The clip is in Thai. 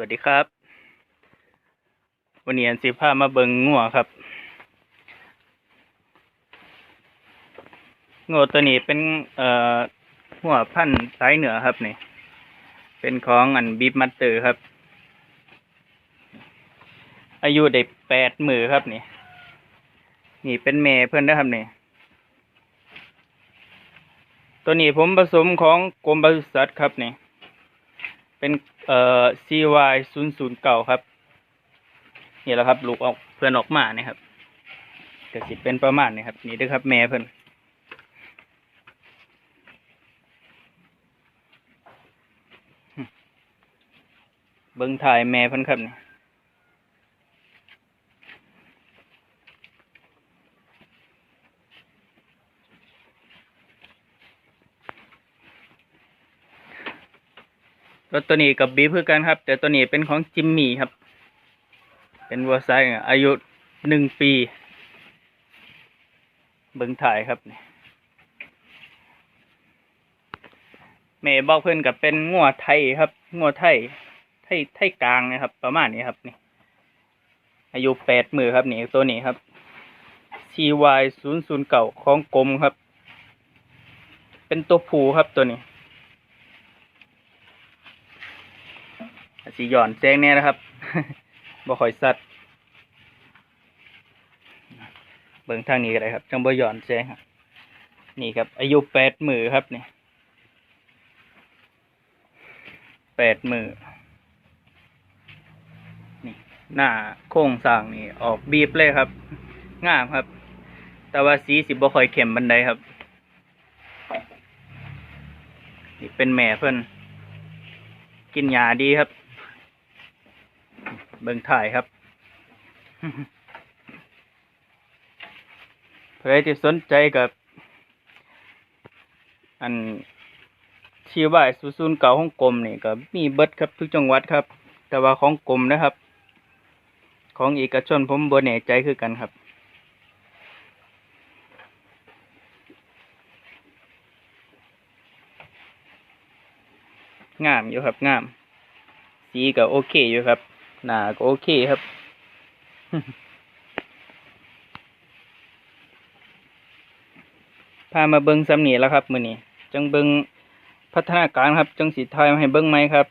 วัสดีครับ วันนี้อันสิพามาเบิงงัวครับงัวตัวนี้เป็นเอ่อหัวพันธุ์สายเหนือครับนี่ เป็นของอันบีบมัตเตอร์ครับ อายุได้แปดมือครับนี่ นี่เป็นแม่เพื่อนนะครับนี่ ตัวนี้ผมผสมของกรมปศุสัตว์ครับนี่ เป็นเอ่อ CY ศูนย์ศูนย์เก่าครับนี่แหละครับลูกออกเพื่อนออกมาเนี่ยครับก็สิเป็นประมาณนี้ครับ นี่ด้วยครับ แม่เพื่อนเบิ้งถ่ายแม่เพื่อนครับนี่ รถตัวนี้กับบีเพื่อกันครับ แต่ตัวนี้เป็นของจิมมี่ครับ เป็นวัวไซส์อายุหนึ่งปี เบิ้งถ่ายครับนี่แม่บอกเพื่อนกับเป็นงัวไทยครับงัวไทย ไทยไทยกลางนะครับ ประมาณนี้ครับนี่อายุแปดมือครับนี่ตัวนี้ครับ CY ศูนย์ศูนย์เก่าของกรมครับ เป็นตัวผูครับตัวนี้ สีหย่อนแจ้งแน่นะครับบ่ค่อยสัตว์เบิ่งทางนี้ก็ได้ครับจังบ่หย่อนแจ้งครับนี่ครับ อายุแปดมือครับนี่แปดมือนี่หน้าโค้งสร้างนี่ออกบีบเลยครับงามครับ แต่ว่าสีสิบบ่ค่อยเข้มบันไดครับ นี่เป็นแม่เพิ่นกินยาดีครับ เบิ่งถ่ายครับใครที่สนใจกับ อันชีวายศูนย์เก่าของกรมนี่ก็มีเบิดครับทุกจังหวัดครับ แต่ว่าของกรมนะครับ ของเอกชนผมบ่แน่ใจคือกันครับ งามอยู่ครับงาม สีก็โอเคอยู่ครับ หนาก็โอเคครับ พามาเบิ้งสำเนีแล้วครับ มือนี้จังเบิ้งพัฒนาการครับ จังสีทยมาให้เบิ้งไหมครับ